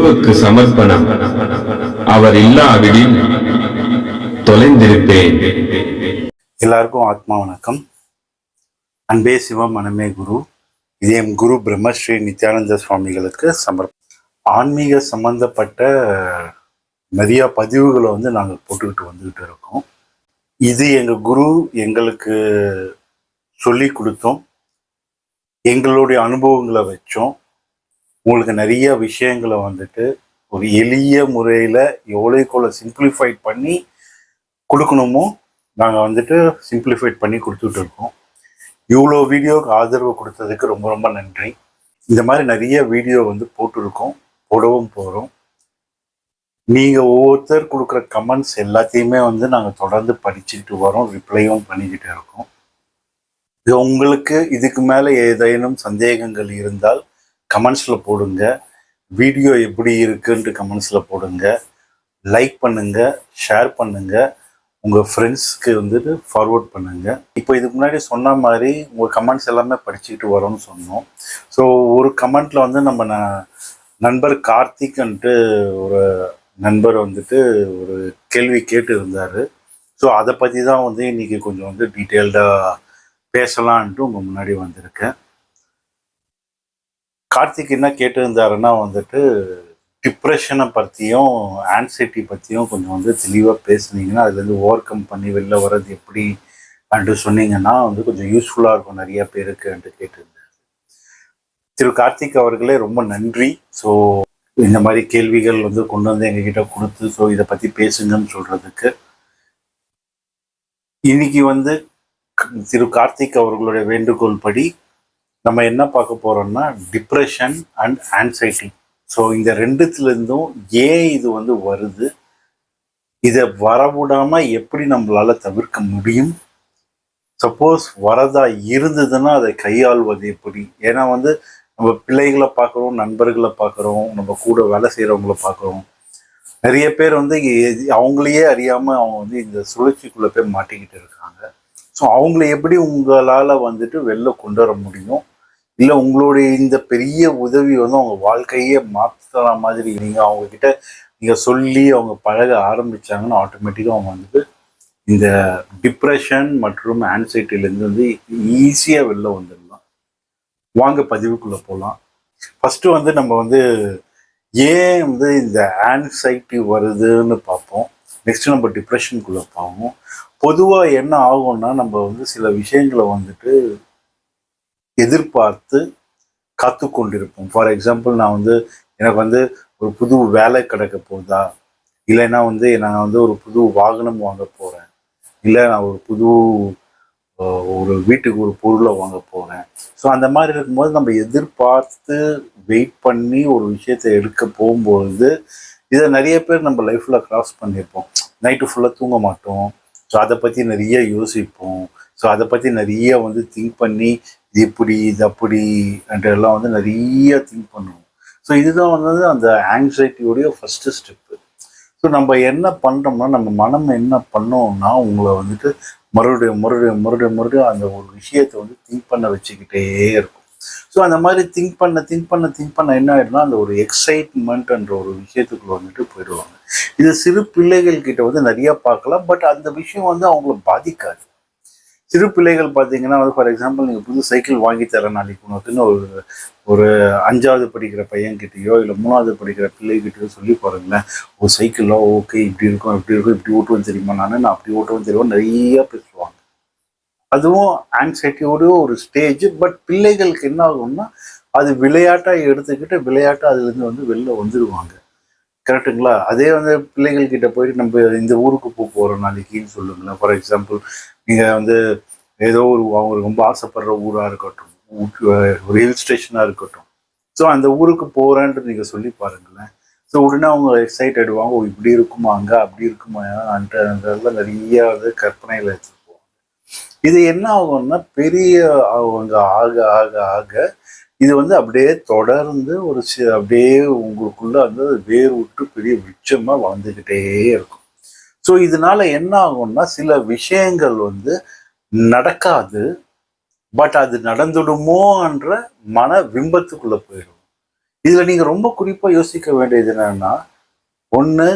குருவுக்கு சமர்ப்பணம். அவர் இல்லாவிடில் தொலைந்திருப்பேன். எல்லாருக்கும் ஆத்மா வணக்கம். அன்பே சிவம் மனமே குரு. இது குரு பிரம்மஸ்ரீ நித்யானந்த சுவாமிகளுக்கு சமர்ப்பணம் ஆன்மீக சம்பந்தப்பட்ட நிறைய பதிவுகளை வந்து நாங்கள் போட்டுக்கிட்டு வந்துக்கிட்டு இருக்கோம். இது எங்கள் குரு எங்களுக்கு சொல்லி கொடுத்தோம். எங்களுடைய அனுபவங்களை வச்சோம். உங்களுக்கு நிறைய விஷயங்களை வந்துட்டு ஒரு எளிய முறையில் எவ்வளோக்குள்ள சிம்பிளிஃபைட் பண்ணி கொடுக்கணுமோ நாங்கள் வந்துட்டு சிம்பிளிஃபைட் பண்ணி கொடுத்துட்டு இருக்கோம். இவ்வளோ வீடியோவுக்கு ஆதரவு கொடுத்ததுக்கு ரொம்ப ரொம்ப நன்றி. இந்த மாதிரி நிறைய வீடியோ வந்து போட்டிருக்கோம். போடவும் போகிறோம் நீங்கள் ஒவ்வொருத்தர் கொடுக்குற கமெண்ட்ஸ் எல்லாத்தையுமே வந்து நாங்கள் தொடர்ந்து படிச்சுட்டு வரோம் ரிப்ளையும் பண்ணிக்கிட்டு இருக்கோம். இது உங்களுக்கு இதுக்கு மேலே ஏதேனும் சந்தேகங்கள் இருந்தால் கமெண்ட்ஸில் போடுங்க. வீடியோ எப்படி இருக்குன்ட்டு கமெண்ட்ஸில் போடுங்க. லைக் பண்ணுங்க ஷேர் பண்ணுங்க. உங்கள் ஃப்ரெண்ட்ஸ்க்கு வந்துட்டு ஃபார்வர்ட் பண்ணுங்க. இப்போ இதுக்கு முன்னாடி சொன்ன மாதிரி உங்கள் கமெண்ட்ஸ் எல்லாமே படிச்சுக்கிட்டு வரோம்னு சொன்னோம். ஸோ ஒரு கமெண்ட்டில் வந்து நம்ம ந- நண்பர் கார்த்திக்ன்ட்டு ஒரு நண்பர் வந்துட்டு ஒரு கேள்வி கேட்டு இருந்தார் ஸோ அதை பற்றி தான் வந்து இன்னைக்கு கொஞ்சம் வந்து டீட்டெயில்டாக பேசலான்ட்டு உங்கள் முன்னாடி வந்திருக்கேன். கார்த்திக் என்ன கேட்டிருந்தாருன்னா வந்துட்டு டிப்ரெஷனை பற்றியும் ஆன்சைட்டி பற்றியும் கொஞ்சம் வந்து தெளிவாக பேசுனீங்கன்னா அதுலேருந்து ஓவர் கம் பண்ணி வெளில வர்றது எப்படி அன்ட்டு சொன்னீங்கன்னா வந்து கொஞ்சம் யூஸ்ஃபுல்லாக இருக்கும் நிறைய பேருக்கு பேருக்குன்ட்டு கேட்டிருந்தார். திரு கார்த்திக் அவர்களே ரொம்ப நன்றி. ஸோ இந்த மாதிரி கேள்விகள் வந்து கொண்டு வந்து எங்ககிட்ட கொடுத்து ஸோ இதை பற்றி பேசுங்கன்னு சொல்கிறதுக்கு இன்னைக்கு வந்து திரு கார்த்திக் அவர்களுடைய வேண்டுகோள் படி நம்ம என்ன பார்க்க போறோம்னா டிப்ரெஷன் அண்ட் ஆன்சைட்டி ஸோ இந்த ரெண்டுத்துலேருந்தும் ஏன் இது வந்து வருது. இதை வரவிடாமல் எப்படி நம்மளால் தவிர்க்க முடியும்? சப்போஸ் வரதா இருந்ததுன்னா அதை கையாள்வது எப்படி? ஏன்னா வந்து நம்ம பிள்ளைகளை பார்க்குறோம் நண்பர்களை பார்க்குறோம் நம்ம கூட வேலை செய்கிறவங்கள பார்க்குறோம். நிறைய பேர் வந்து அவங்களையே அறியாமல் அவங்க வந்து இந்த சுழற்சிக்குள்ளே போய் மாட்டிக்கிட்டு இருக்காங்க. ஸோ அவங்கள எப்படி உங்களால் வந்துட்டு வெளில கொண்டு வர முடியும்? இல்லை உங்களுடைய இந்த பெரிய உதவி வந்து அவங்க வாழ்க்கையே மாற்றுற மாதிரி நீங்கள் அவங்க கிட்ட நீங்கள் சொல்லி அவங்க பழக ஆரம்பித்தாங்கன்னா ஆட்டோமேட்டிக்காக அவங்க வந்துட்டு இந்த டிப்ரெஷன் மற்றும் ஆன்சைட்டிலேருந்து வந்து ஈஸியாக வெளில வந்துடலாம். வாங்க பதிவுக்குள்ளே போகலாம் ஃபஸ்ட்டு வந்து நம்ம வந்து ஏன் வந்து இந்த ஆன்சைட்டி வருதுன்னு பார்ப்போம். நெக்ஸ்ட்டு நம்ம டிப்ரெஷனுக்குள்ளே பார்ப்போம் பொதுவாக என்ன ஆகும்னா நம்ம வந்து சில விஷயங்களை வந்துட்டு எதிர்பார்த்து காத்து கொண்டிருப்போம் ஃபார் எக்ஸாம்பிள் நான் வந்து எனக்கு வந்து ஒரு புது வேலை கிடைக்க போகுதா? இல்லைன்னா வந்து நான் வந்து ஒரு புது வாகனம் வாங்க போகிறேன் இல்லை நான் ஒரு புது ஒரு வீட்டுக்கு ஒரு பொருளை வாங்க போகிறேன் ஸோ அந்த மாதிரி இருக்கும்போது நம்ம எதிர்பார்த்து வெயிட் பண்ணி ஒரு விஷயத்தை எடுக்க போகும்பொழுது இதை நிறைய பேர் நம்ம லைஃப்பில் க்ராஸ் பண்ணியிருப்போம். நைட்டு ஃபுல்லாக தூங்க மாட்டோம். ஸோ அதை பற்றி நிறைய யோசிப்போம். ஸோ அதை பற்றி நிறைய வந்து திங்க் பண்ணி இது இப்படி இது அப்படி எல்லாம் வந்து நிறைய திங்க் பண்ணுவோம். ஸோ இதுதான் வந்து அந்த ஆங்ஸைட்டியோடைய ஃபஸ்ட்டு ஸ்டெப்பு ஸோ நம்ம என்ன பண்ணுறோம்னா நம்ம மனம் என்ன பண்ணோம்னா உங்களை வந்துட்டு மறுபடியும் மறுபடியும் மறுபடியும் மறுபடியும் அந்த ஒரு விஷயத்தை வந்து திங்க் பண்ண வச்சுக்கிட்டே இருக்கும். ஸோ அந்த மாதிரி திங்க் பண்ண திங்க் பண்ண திங்க் பண்ண என்ன ஆயிடும்னா அந்த ஒரு எக்ஸைட்மெண்ட்ன்ற ஒரு விஷயத்துக்குள்ள வந்துட்டு போயிடுவாங்க. இது சிறு பிள்ளைகள் கிட்ட வந்து நிறையா பார்க்கலாம் பட் அந்த விஷயம் வந்து அவங்கள பாதிக்காது. சிறு பிள்ளைகள் பார்த்தீங்கன்னா வந்து ஃபார் எக்ஸாம்பிள் நீங்கள் புது சைக்கிள் வாங்கி தர நாளைக்கு உனக்குன்னு ஒரு ஒரு அஞ்சாவது படிக்கிற பையன்கிட்டயோ இல்லை மூணாவது படிக்கிற பிள்ளைகிட்டயோ சொல்லி பாருங்களேன். ஒரு சைக்கிளோ ஓகே இப்படி இருக்கும் இப்படி இருக்கும் இப்படி ஓட்டுவேன் தெரியுமா நான்? நான் அப்படி ஓட்டுவேன் தெரியுமா? நிறைய பேசுவாங்க அதுவும் ஆங்ஸைட்டியோட ஒரு ஸ்டேஜ் பட் பிள்ளைகளுக்கு என்ன ஆகும்னா அது விளையாட்டாக எடுத்துக்கிட்டு விளையாட்டாக அதுலேருந்து வந்து வெளில வந்துடுவாங்க கரெக்ட்டுங்களா அதே வந்து பிள்ளைகள் கிட்ட போயிட்டு நம்ம இந்த ஊருக்கு போக போகிறோம் நாளைக்குன்னு சொல்லுங்களேன். ஃபார் எக்ஸாம்பிள் நீங்கள் வந்து ஏதோ ஒரு அவங்க ரொம்ப ஆசைப்படுற ஊராக இருக்கட்டும் ஒரு ஹில் ஸ்டேஷனாக இருக்கட்டும். ஸோ அந்த ஊருக்கு போகிறேன்ட்டு நீங்கள் சொல்லி பாருங்களேன். ஸோ உடனே அவங்க எக்ஸைட் ஆகிடுவாங்க இப்படி இருக்குமா அங்கே அப்படி இருக்குமா அன்றதெல்லாம் நிறைய வந்து கற்பனையில் வச்சுருப்போம் இது என்ன ஆகும்னா பெரிய அவங்க ஆக ஆக ஆக இது வந்து அப்படியே தொடர்ந்து ஒரு சி அப்படியே உங்களுக்குள்ள வந்து வேர் விட்டு பெரிய விச்சமாக வளர்ந்துக்கிட்டே இருக்கும். ஸோ இதனால என்ன ஆகும்னா சில விஷயங்கள் வந்து நடக்காது பட் அது நடந்துடுமோன்ற மன விம்பத்துக்குள்ள போயிடும். இதுல நீங்க ரொம்ப குறிப்பா யோசிக்க வேண்டியது என்னன்னா ஒன்று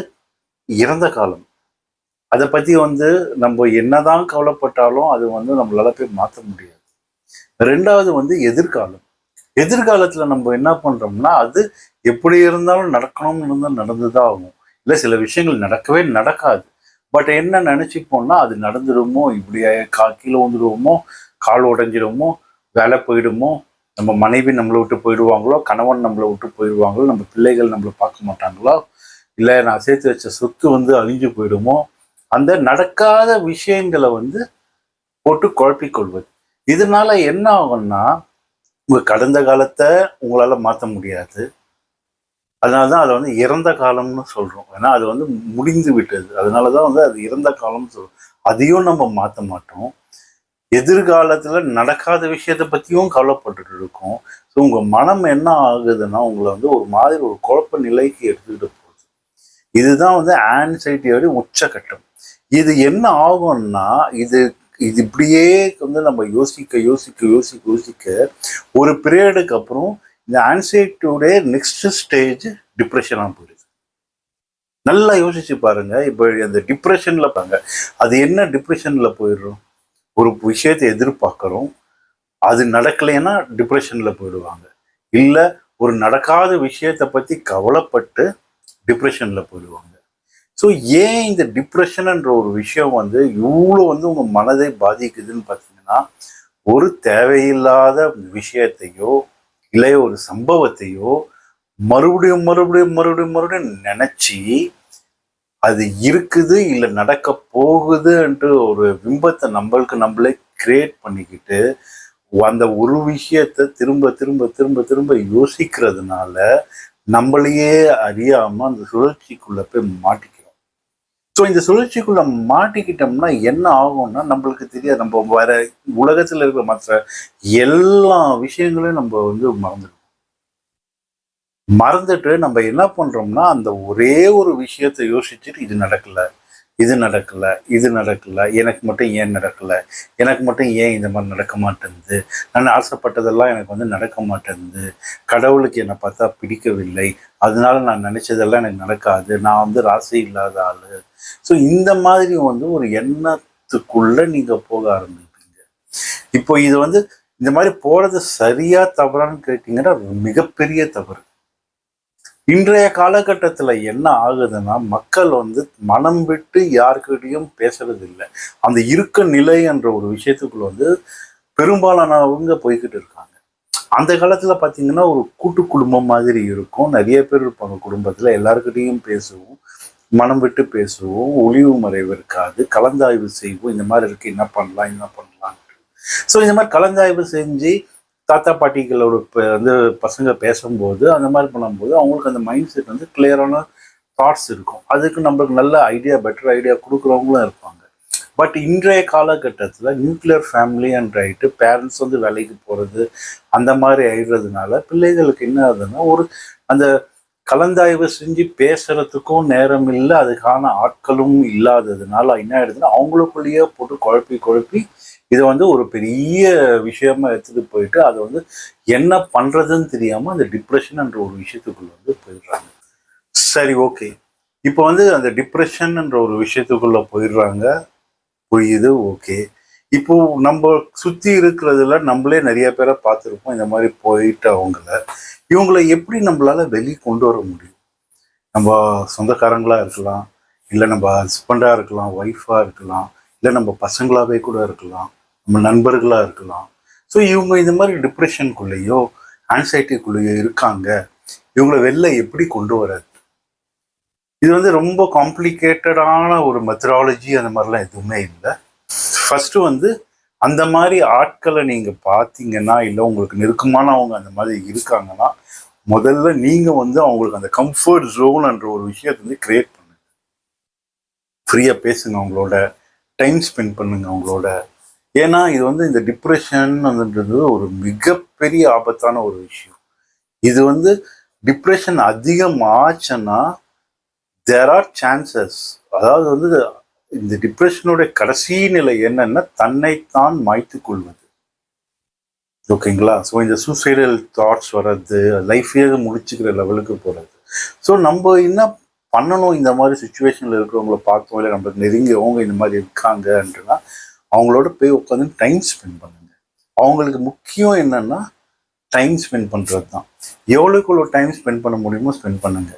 இறந்த காலம். அதை பற்றி வந்து நம்ம என்னதான் கவலைப்பட்டாலும் அது வந்து நம்மளால போய் மாற்ற முடியாது. ரெண்டாவது வந்து எதிர்காலம். எதிர்காலத்தில் நம்ம என்ன பண்ணுறோம்னா அது எப்படி இருந்தாலும் நடக்கணும்னு இருந்தால் நடந்துதான் ஆகும். இல்லை சில விஷயங்கள் நடக்கவே நடக்காது. பட் என்ன நினச்சிப்போம்னா அது நடந்துடுமோ இப்படி கா கீழே வந்துடுவோமோ கால் உடஞ்சிடுமோ வேலை போயிடுமோ நம்ம மனைவி நம்மளை விட்டு போயிடுவாங்களோ கணவன் நம்மளை விட்டு போயிடுவாங்களோ நம்ம பிள்ளைகள் நம்மளை பார்க்க மாட்டாங்களோ இல்லை நான் சேர்த்து வச்ச சொத்து வந்து அழிஞ்சு போயிடுமோ அந்த நடக்காத விஷயங்களை வந்து போட்டு குழப்பிக் கொள்வது இதனால என்ன ஆகும்னா உங்க கடந்த காலத்தை உங்களால மாற்ற முடியாது. அதனாலதான் அதை வந்து இறந்த காலம்னு சொல்றோம். ஏன்னா அது வந்து முடிந்து விட்டது. அதனால தான் வந்து அது இறந்த காலம்னு சொல்றோம். அதையும் நம்ம மாற்ற மாட்டோம். எதிர்காலத்துல நடக்காத விஷயத்த பத்தியும் கவலைப்பட்டுட்டு இருக்கோம். ஸோ உங்க மனம் என்ன ஆகுதுன்னா உங்களை வந்து ஒரு மாதிரி ஒரு குழப்ப நிலைக்கு எடுத்துக்கிட்டு இதுதான் வந்து ஆன்சைட்டியோட உச்சகட்டம் இது என்ன ஆகும்னா இது இது இப்படியே வந்து நம்ம யோசிக்க யோசிக்க யோசிக்க யோசிக்க ஒரு பீரியடுக்கு அப்புறம் இந்த ஆன்சைட்டியோட நெக்ஸ்ட் ஸ்டேஜ் டிப்ரெஷனாக போயிடுது. நல்லா யோசிச்சு பாருங்க. இப்போ அந்த டிப்ரெஷனில் பாருங்க. அது என்ன டிப்ரெஷனில் போயிடுறோம்? ஒரு விஷயத்தை எதிர்பார்க்குறோம். அது நடக்கலைன்னா டிப்ரெஷனில் போயிடுவாங்க. இல்லை ஒரு நடக்காத விஷயத்தை பற்றி கவலைப்பட்டு டிப்ரெஷன்ல போயிடுவாங்க. ஸோ ஏன் இந்த டிப்ரெஷன்ன்ற ஒரு விஷயம் வந்து இவ்வளோ வந்து உங்க மனதை பாதிக்குதுன்னு பார்த்தீங்கன்னா ஒரு தேவையில்லாத விஷயத்தையோ இல்லை ஒரு சம்பவத்தையோ மறுபடியும் மறுபடியும் மறுபடியும் மறுபடியும் நினைச்சு அது இருக்குது இல்லை நடக்க போகுதுன்ட்டு ஒரு பிம்பத்தை நம்மளுக்கு நம்மளே கிரியேட் பண்ணிக்கிட்டு அந்த ஒரு விஷயத்தை திரும்ப திரும்ப திரும்ப திரும்ப யோசிக்கிறதுனால நம்மளையே அறியாம அந்த சுழற்சிக்குள்ள போய் மாட்டிக்கிறோம். ஸோ இந்த சுழற்சிக்குள்ள மாட்டிக்கிட்டோம்னா என்ன ஆகும்னா நம்மளுக்கு தெரியாது. நம்ம வேற உலகத்துல இருக்கிற மற்ற எல்லா விஷயங்களையும் நம்ம வந்து மறந்துடுவோம். மறந்துட்டு நம்ம என்ன பண்றோம்னா அந்த ஒரே ஒரு விஷயத்தை யோசிச்சுட்டு இது நடக்கல. இது நடக்கல இது நடக்கலை எனக்கு மட்டும் ஏன் நடக்கலை எனக்கு மட்டும் ஏன் இந்த மாதிரி நடக்க மாட்டேங்குது? நான் ஆசைப்பட்டதெல்லாம் எனக்கு வந்து நடக்க மாட்டேங்குது. கடவுளுக்கு என்னை பார்த்தா பிடிக்கவில்லை. அதனால நான் நினச்சதெல்லாம் எனக்கு நடக்காது. நான் வந்து ராசி இல்லாத ஆள். ஸோ இந்த மாதிரி வந்து ஒரு எண்ணத்துக்குள்ளே நீங்கள் போக ஆரம்பிப்பீங்க. இப்போ இது வந்து இந்த மாதிரி போகிறது சரியாக தவறான்னு கேட்டிங்கன்னா மிகப்பெரிய தவறு. இன்றைய காலகட்டத்தில் என்ன ஆகுதுன்னா மக்கள் வந்து மனம் விட்டு யாருக்கிட்டையும் பேசுறது இல்லை அந்த இருக்க நிலை என்ற ஒரு விஷயத்துக்குள்ள வந்து பெரும்பாலானவங்க போய்கிட்டு இருக்காங்க. அந்த காலத்தில் பார்த்தீங்கன்னா ஒரு கூட்டு குடும்பம் மாதிரி இருக்கும். நிறைய பேர் இருப்பாங்க குடும்பத்தில். எல்லாருக்கிட்டையும் பேசுவோம். மனம் விட்டு பேசுவோம். ஒளிவு மறைவு இருக்காது. கலந்தாய்வு செய்வோம். இந்த மாதிரி இருக்கு. என்ன பண்ணலாம்? என்ன பண்ணலாம் ஸோ இந்த மாதிரி கலந்தாய்வு செஞ்சு தாத்தா பாட்டிகளோட வந்து பசங்க பேசும்போது அந்த மாதிரி பண்ணும்போது அவங்களுக்கு அந்த மைண்ட் செட் வந்து கிளியரான தாட்ஸ் இருக்கும். அதுக்கு நம்மளுக்கு நல்ல ஐடியா பெட்டர் ஐடியா கொடுக்குறவங்களும் இருப்பாங்க. பட் இன்றைய காலகட்டத்தில் nuclear family and right parents வந்து வேலைக்கு போகிறது அந்த மாதிரி ஆயிடுறதுனால பிள்ளைகளுக்கு என்ன ஆகுதுன்னா ஒரு அந்த கலந்தாய்வு செஞ்சு பேசுறதுக்கும் நேரம் இல்லை அதுக்கான ஆட்களும் இல்லாததுனால என்ன ஆயிடுதுன்னா அவங்களுக்குள்ளேயே போட்டு குழப்பி குழப்பி இதை வந்து ஒரு பெரிய விஷயமா எடுத்துட்டு போயிட்டு அதை வந்து என்ன பண்றதுன்னு தெரியாம அந்த டிப்ரெஷன் என்ற ஒரு விஷயத்துக்குள்ள வந்து போயிடுறாங்க. சரி ஓகே இப்போ வந்து அந்த டிப்ரெஷன் என்ற ஒரு விஷயத்துக்குள்ள போயிடுறாங்க. புரியுது ஓகே இப்போ நம்ம சுத்தி இருக்கிறதுல நம்மளே நிறைய பேரை பார்த்துருப்போம் இந்த மாதிரி போயிட்டு அவங்கள. இவங்களை எப்படி நம்மளால வெளியே கொண்டு வர முடியும்? நம்ம சொந்தக்காரங்களா இருக்கலாம் இல்லை நம்ம ஹஸ்பண்டாக இருக்கலாம் ஒய்ஃபாக இருக்கலாம் இல்லை நம்ம பசங்களாகவே கூட இருக்கலாம். நம்ம நண்பர்களாக இருக்கலாம். ஸோ இவங்க இந்த மாதிரி டிப்ரெஷனுக்குள்ளேயோ ஆன்சைட்டிக்குள்ளேயோ இருக்காங்க. இவங்களை வெளில எப்படி கொண்டு வர்றது இது வந்து ரொம்ப காம்ப்ளிகேட்டடான ஒரு மெத்தடாலஜி அந்த மாதிரிலாம் எதுவுமே இல்லை. ஃபஸ்ட்டு வந்து அந்த மாதிரி ஆட்களை நீங்கள் பார்த்தீங்கன்னா இல்லை உங்களுக்கு நெருக்கமானவங்க அந்த மாதிரி இருக்காங்கன்னா முதல்ல நீங்கள் வந்து அவங்களுக்கு அந்த கம்ஃபர்ட் ஜோன்ன்ற ஒரு விஷயத்தை வந்து கிரியேட் பண்ணுங்க. ஃப்ரீயாக பேசுங்க அவங்களோட டைம் ஸ்பெண்ட் பண்ணுங்க அவங்களோட. ஏன்னா இது வந்து இந்த டிப்ரெஷன் அப்படின்றது ஒரு மிகப்பெரிய ஆபத்தான ஒரு விஷயம். இது வந்து டிப்ரெஷன் அதிகம் ஆச்சுன்னா தேர் ஆர் சான்சஸ் அதாவது வந்து இந்த டிப்ரெஷனுடைய கடைசி நிலை என்னன்னா தன்னைத்தான் மாய்த்து கொள்வது. ஓகேங்களா? ஸோ இந்த சூசைடல் தாட்ஸ் வர்றது லைஃபே முடிச்சுக்கிற லெவலுக்கு போகிறது ஸோ நம்ம என்ன பண்ணணும் இந்த மாதிரி சுச்சுவேஷனில் இருக்கிறவங்கள பார்த்தோம் இல்லை நம்மளுக்கு நெருங்கியவங்க இந்த மாதிரி இருக்காங்கன்றனா அவங்களோட போய் உட்காந்து டைம் ஸ்பெண்ட் பண்ணுங்க. அவங்களுக்கு முக்கியம் என்னன்னா டைம் ஸ்பெண்ட் பண்ணுறது தான். எவ்வளோக்கு எவ்வளோ டைம் ஸ்பெண்ட் பண்ண முடியுமோ ஸ்பெண்ட் பண்ணுங்க.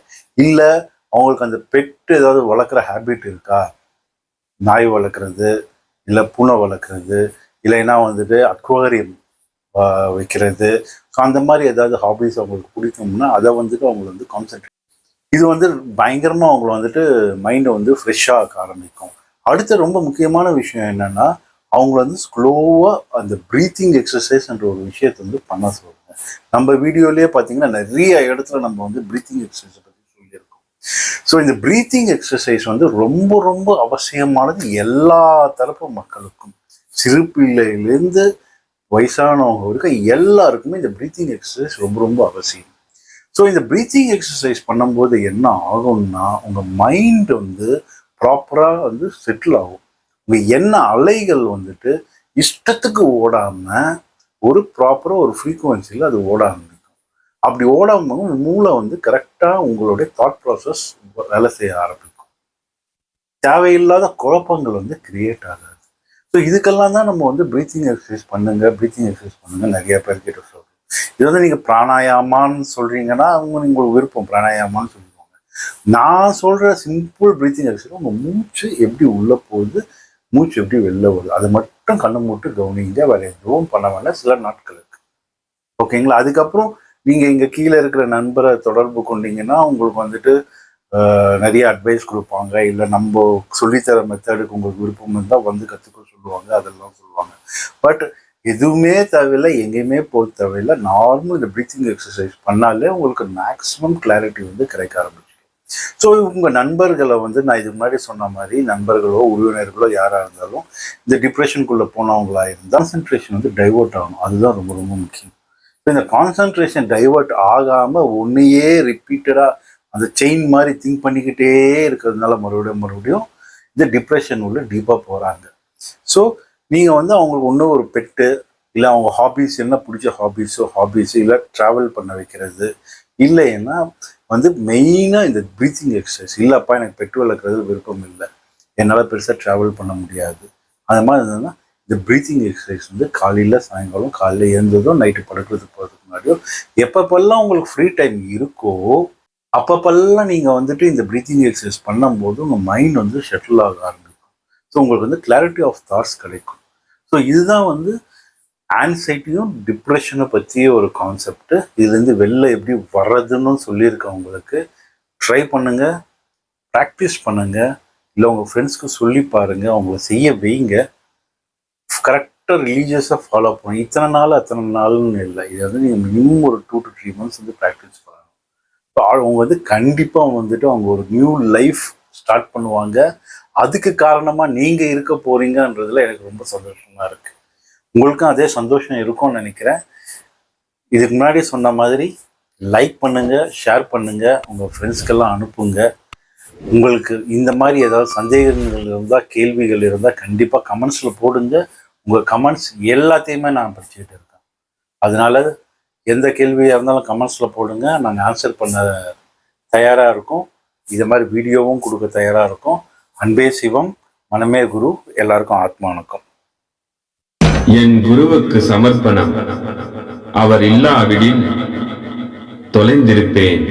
இல்லை அவங்களுக்கு அந்த பெட்டு ஏதாவது வளர்க்குற ஹேபிட் இருக்கா? நாய் வளர்க்குறது இல்லை பூனை வளர்க்குறது இல்லைன்னா வந்துட்டு அக்வாரியம் வைக்கிறது. ஸோ அந்த மாதிரி ஏதாவது ஹாபிஸ் அவங்களுக்கு பிடிக்கும்னா அதை வந்துட்டு அவங்களை வந்து கான்சென்ட்ரேட் இது வந்து பயங்கரமாக அவங்கள வந்துட்டு மைண்டை வந்து ஃப்ரெஷ்ஷாக ஆக்க ஆரம்பிக்கும். அடுத்த ரொம்ப முக்கியமான விஷயம் என்னன்னா அவங்கள வந்து ஸ்லோவாக அந்த ப்ரீத்திங் எக்ஸசைஸ்ன்ற ஒரு விஷயத்தை வந்து பண்ண சொல்லுங்க நம்ம வீடியோலேயே பார்த்தீங்கன்னா நிறைய இடத்துல நம்ம வந்து ப்ரீத்திங் எக்ஸசைஸ் பற்றி சொல்லியிருக்கோம். ஸோ இந்த ப்ரீத்திங் எக்ஸசைஸ் வந்து ரொம்ப ரொம்ப அவசியமானது எல்லா தரப்பு மக்களுக்கும். சிறு பிள்ளையிலேருந்து வயசானவங்க வரைக்கும் எல்லாருக்குமே இந்த ப்ரீத்திங் எக்ஸசைஸ் ரொம்ப ரொம்ப அவசியம். ஸோ இந்த ப்ரீத்திங் எக்ஸசைஸ் பண்ணும்போது என்ன ஆகும்னா உங்கள் மைண்ட் வந்து ப்ராப்பராக வந்து செட்டில் ஆகும். உங்கள் என்ன அலைகள் வந்துட்டு இஷ்டத்துக்கு ஓடாமல் ஒரு ப்ராப்பராக ஒரு ஃப்ரீக்குவென்சியில் அது ஓட ஆரம்பிக்கும் அப்படி ஓடாமல் மூளை வந்து கரெக்டாக உங்களுடைய தாட் ப்ராசஸ் வேலை செய்ய ஆரம்பிக்கும். தேவையில்லாத குழப்பங்கள் வந்து கிரியேட் ஆகாது. ஸோ இதுக்கெல்லாம் தான் நம்ம வந்து ப்ரீத்திங் எக்ஸசைஸ் பண்ணுங்க ப்ரீத்திங் எக்ஸசைஸ் பண்ணுங்க நிறைய பேர்கிட்ட சொல்கிறோம் இது வந்து நீங்கள் பிராணாயாமான்னு சொல்கிறீங்கன்னா அவங்க உங்களுக்கு விருப்பம். பிராணாயாமான்னு சொல்லுவாங்க நான் சொல்கிற சிம்பிள் ப்ரீத்திங் எக்ஸசைஸ் உங்கள் மூச்சு எப்படி உள்ளே போகுது மூச்சு எப்படி வெளில வருது அதை மட்டும் கண்ணை மூட்டு கவனிங்க வேற எதுவும் பண்ண வேண்டாம் சில நாட்களுக்கு ஓகேங்களா அதுக்கப்புறம் நீங்கள் இங்கே கீழே இருக்கிற நண்பரை தொடர்பு கொண்டீங்கன்னா உங்களுக்கு வந்துட்டு நிறைய அட்வைஸ் கொடுப்பாங்க. இல்லை நம்ம சொல்லித்தர மெத்தடுக்கு உங்களுக்கு விருப்பம் இருந்தால் வந்து கற்றுக்க சொல்லுவாங்க அதெல்லாம் சொல்லுவாங்க. பட் எதுவுமே தேவையில்லை எங்கேயுமே போக தேவையில்லை. நார்மல் இந்த ப்ரீத்திங் எக்ஸசைஸ் பண்ணாலே உங்களுக்கு மேக்ஸிமம் கிளாரிட்டி வந்து கிடைக்க ஆரம்பிக்கும். ஸோ உங்கள் நண்பர்களை வந்து நான் இதுக்கு முன்னாடி சொன்ன மாதிரி நண்பர்களோ உறவினர்களோ யாராக இருந்தாலும் இந்த டிப்ரெஷனுக்குள்ளே போனவங்களா இருந்தால் கான்சன்ட்ரேஷன் வந்து டைவர்ட் ஆகணும். அதுதான் ரொம்ப ரொம்ப முக்கியம். இப்போ இந்த கான்சென்ட்ரேஷன் டைவர்ட் ஆகாமல் ஒன்றையே ரிப்பீட்டடாக அந்த செயின் மாதிரி திங்க் பண்ணிக்கிட்டே இருக்கிறதுனால மறுபடியும் மறுபடியும் இந்த டிப்ரெஷன் உள்ள டீப்பாக போகிறாங்க ஸோ நீங்கள் வந்து அவங்களுக்கு ஒன்றும் ஒரு பெட்டு இல்லை அவங்க ஹாபீஸ் என்ன பிடிச்ச ஹாபீஸோ ஹாபீஸ் இல்லை ட்ராவல் பண்ண வைக்கிறது இல்லைன்னா வந்து மெயினாக இந்த ப்ரீத்திங் எக்ஸசைஸ் இல்லைப்பா எனக்கு பெட்ரோல் இருக்கிறது விருப்பம் இல்லை. என்னால் பெருசாக ட்ராவல் பண்ண முடியாது. அது மாதிரி இருந்ததுன்னா இந்த ப்ரீத்திங் எக்ஸசைஸ் வந்து காலையில் சாயங்காலம் காலையில் எழுந்ததும் நைட்டு படுக்கிறதுக்கு போகிறதுக்கு முன்னாடியும் எப்பப்பெல்லாம் உங்களுக்கு ஃப்ரீ டைம் இருக்கோ அப்பப்பெல்லாம் நீங்கள் வந்துட்டு இந்த ப்ரீத்திங் எக்ஸசைஸ் பண்ணும்போது உங்கள் மைண்ட் வந்து ஷட்டில் ஆக ஆரம்பிக்கும். ஸோ உங்களுக்கு வந்து கிளாரிட்டி ஆஃப் தாட்ஸ் கிடைக்கும். ஸோ இதுதான் வந்து ஆன்சைட்டியும் டிப்ரெஷனை பற்றிய ஒரு கான்செப்ட் இதுலேருந்து வெளில எப்படி வர்றதுன்னு சொல்லியிருக்கேன் உங்களுக்கு ட்ரை பண்ணுங்க ப்ராக்டிஸ் பண்ணுங்கள் இல்லை உங்கள் ஃப்ரெண்ட்ஸ்க்கு சொல்லி பாருங்கள் அவங்கள செய்ய வைங்க. கரெக்டாக ரிலீஜியஸாக ஃபாலோ பண்ணுங்க இத்தனை நாள் அத்தனை நாள்னு இல்லை. இது வந்து நீங்கள் மினிமம் ஒரு டூ டு த்ரீ மந்த்ஸ் வந்து ப்ராக்டிஸ் பண்ணணும். ஸோ அவங்க வந்து கண்டிப்பாக வந்துட்டு அவங்க ஒரு நியூ லைஃப் ஸ்டார்ட் பண்ணுவாங்க. அதுக்கு காரணமாக நீங்கள் இருக்க போகிறீங்கன்றதுல எனக்கு ரொம்ப சந்தோஷமாக இருக்குது உங்களுக்கும் அதே சந்தோஷம் இருக்கும்னு நினைக்கிறேன். இதுக்கு முன்னாடி சொன்ன மாதிரி லைக் பண்ணுங்க ஷேர் பண்ணுங்க உங்கள் ஃப்ரெண்ட்ஸ்க்கெல்லாம் அனுப்புங்க. உங்களுக்கு இந்த மாதிரி ஏதாவது சந்தேகங்கள் இருந்தால் கேள்விகள் இருந்தால் கண்டிப்பாக கமெண்ட்ஸில் போடுங்க. உங்கள் கமெண்ட்ஸ் எல்லாத்தையுமே நான் படிச்சுக்கிட்டு இருக்கேன். அதனால எந்த கேள்வியாக இருந்தாலும் கமெண்ட்ஸில் போடுங்க. நாங்கள் ஆன்சர் பண்ண தயாராக இருக்கோம். இது மாதிரி வீடியோவும் கொடுக்க தயாராக இருக்கும். அன்பே சிவம் மனமே குரு எல்லாருக்கும் ஆத்மா என் குருவுக்கு சமர்ப்பணம். அவர் இல்லாவிடில் தொலைந்திருப்பேன்.